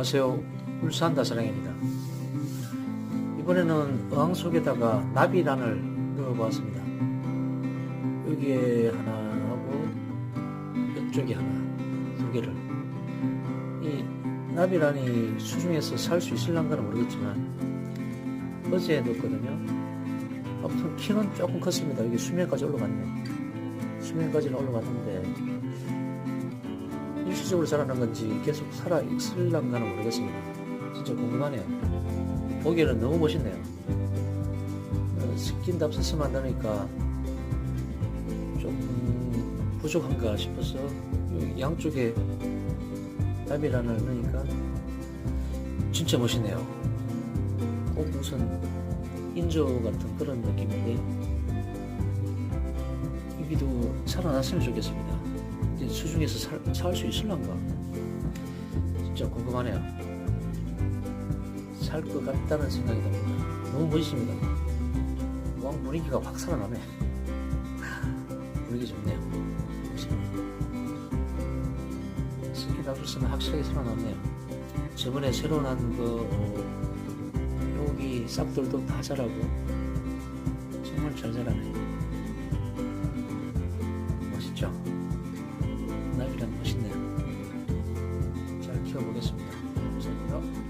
안녕하세요. 울산 다사랑입니다. 이번에는 어항 속에다가 나비란을 넣어보았습니다. 여기에 하나 하고 이쪽에 하나 두 개를 이 나비란이 수중에서 살 수 있을란가는 모르겠지만 어제 넣었거든요. 아무튼 키는 조금 컸습니다. 여기 수면까지 올라갔네. 수면까지는 올라갔는데 일시적으로 자라는 건지 계속 살아 있을란가는 모르겠습니다. 진짜 궁금하네요. 보기에는 너무 멋있네요. 어, 스킨답 스스만 안 나니까 조금 부족한가 싶어서 양쪽에 나비란을 넣으니까 진짜 멋있네요. 꼭 무슨 인조 같은 그런 느낌인데 여기도 살아났으면 좋겠습니다. 수중에서 살 수 있을란가? 진짜 궁금하네요. 살 것 같다는 생각이 듭니다. 너무 멋있습니다. 왕 분위기가 확 살아나네. 분위기 좋네요. 스키 다수스는 확실하게 살아났네요. 저번에 새로 난그 어, 여기 싹들도 다 자라고 정말 잘 자라네. 멋있죠? 키워보겠습니다. 감사합니다.